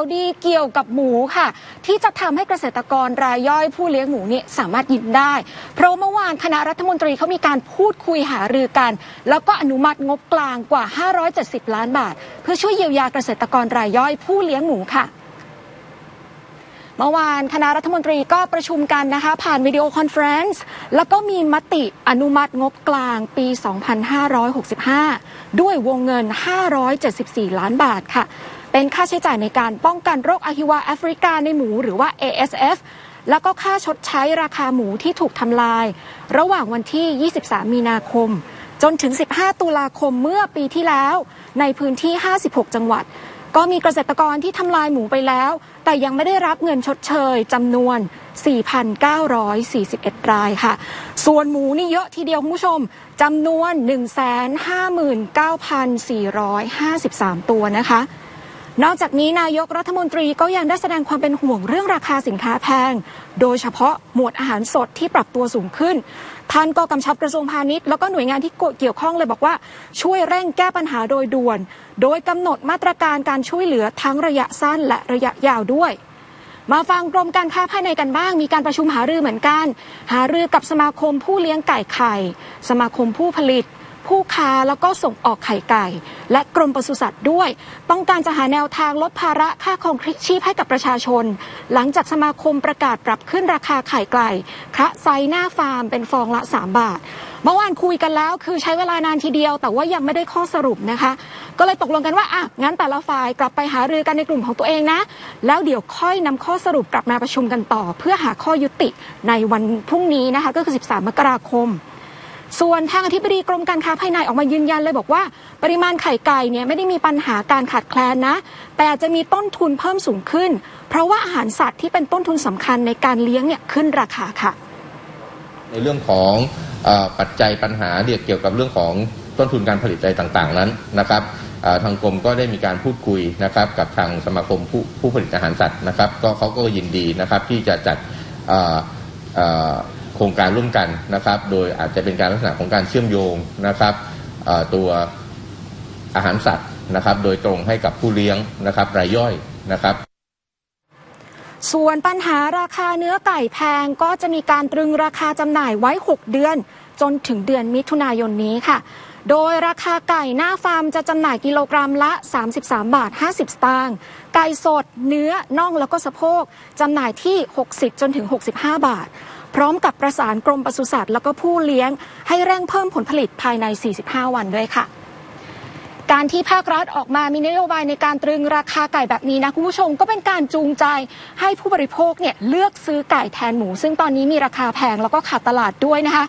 าวดีเกี่ยวกับหมูค่ะ ที่จะทำให้เกษตรกรรายย่อยผู้เลี้ยงหมูนี่สามารถยิ้มได้ เพราะเมื่อวานคณะรัฐมนตรีเขามีการพูดคุยหารือกัน แล้วก็อนุมัติงบกลางกว่า 570 ล้านบาท เพื่อช่วยเยียวยาเกษตรกรรายย่อยผู้เลี้ยงหมูค่ะเมื่อวานคณะรัฐมนตรีก็ประชุมกันนะคะ ผ่านวิดีโอคอนเฟรนซ์แล้วก็มีมติอนุมัติงบกลางปี 2565 ด้วยวงเงิน 574 ล้านบาทค่ะ เป็นค่าใช้จ่ายในการป้องกันโรคอหิวาแอฟริกาในหมูหรือว่า ASF แล้วก็ค่าชดใช้ราคาหมูที่ถูกทำลาย ระหว่างวันที่ 23 มีนาคม จนถึง 15 ตุลาคมเมื่อปีที่แล้ว ในพื้นที่ 56 จังหวัด ก็มีเกษตรกรที่ทำลายหมูไปแล้ว แต่ยังไม่ได้รับเงินชดเชยจำนวน 4,941 รายค่ะ ส่วนหมูนี่เยอะทีเดียวคุณผู้ชมจำนวน 159,453 ตัวนะคะ นอกจากนี้นายกรัฐมนตรีก็ยังได้แสดงความเป็นห่วงเรื่องราคาสินค้าแพง โดยเฉพาะหมวดอาหารสดที่ปรับตัวสูงขึ้น ท่านก็กำชับกระทรวงพาณิชย์แล้วก็หน่วยงานที่เกี่ยวข้องเลยบอกว่าช่วยเร่งแก้ปัญหาโดยด่วน โดยกำหนดมาตรการการช่วยเหลือทั้งระยะสั้นและระยะยาวด้วยมาฟังกรมการค้าภายในกันบ้าง มีการประชุมหารือเหมือนกัน หารือกับสมาคมผู้เลี้ยงไก่ไข่ สมาคมผู้ผลิต ผู้ค้าแล้วก็ส่งออกไข่ไก่ และกรมปศุสัตว์ด้วย ต้องการจะหาแนวทางลดภาระค่าครองชีพให้กับประชาชน หลังจากสมาคมประกาศปรับขึ้นราคาไข่ไก่คะไซหน้าฟาร์มเป็นฟองละ 3 บาท เมื่อวานคุยกันแล้วคือใช้เวลานานทีเดียว แต่ว่ายังไม่ได้ข้อสรุปนะคะ ก็เลยตกลงกันว่าอะงั้นแต่ละฝ่ายกลับไปหารือกันในกลุ่มของตัวเองนะ แล้วเดี๋ยวค่อยนำข้อสรุปกลับมาประชุมกันต่อ เพื่อหาข้อยุติในวันพรุ่งนี้นะคะก็คือ 13 มกราคม ส่วนทางอธิบดีกรมการค้าภายในออกมายืนยันเลยบอกว่า ปริมาณไข่ไก่เนี่ยไม่ได้มีปัญหาการขาดแคลนนะ แต่จะมีต้นทุนเพิ่มสูงขึ้น เพราะว่าอาหารสัตว์ที่เป็นต้นทุนสำคัญในการเลี้ยงเนี่ยขึ้นราคาค่ะ ในเรื่องของอปัจจัยปัญหาเนี่ยเกี่ยวกับเรื่องของต้นทุนการผลิตอะไรต่างๆนั้นนะครับทางกรมก็ได้มีการพูดคุยนะครับ กับทางสมาคมผู้ผู้ผลิตอาหารสัตว์นะครับ ก็เขาก็ยินดีนะครับที่จะจัดอ่อเอ่อโครงการร่วมกันนะครับ โดยอาจจะเป็นการลักษณะของการเชื่อมโยงนะครับตัวอาหารสัตว์นะครับ โดยตรงให้กับผู้เลี้ยงนะครับรายย่อยนะครับ ส่วนปัญหาราคาเนื้อไก่แพงก็จะมีการตรึงราคาจำหน่ายไว้ 6 เดือน จนถึงเดือนมิถุนายนนี้ค่ะ โดยราคาไก่หน้าฟาร์มจะจำหน่ายกิโลกรัมละ 33 บาท 50 สตางค์ไก่สด เนื้อน่องแล้วก็สะโพกจำหน่ายที่ 60 จนถึง 65 บาท พร้อมกับประสานกรมปศุสัตว์แล้วก็ผู้เลี้ยงให้เร่งเพิ่มผลผลิตภายใน 45 วันด้วยค่ะ การที่ภาครัฐออกมามีนโยบายในการตรึงราคาไก่แบบนี้นะคุณผู้ชมก็เป็นการจูงใจให้ผู้บริโภคเนี่ยเลือกซื้อไก่แทนหมู ซึ่งตอนนี้มีราคาแพงแล้วก็ขาดตลาดด้วยนะคะ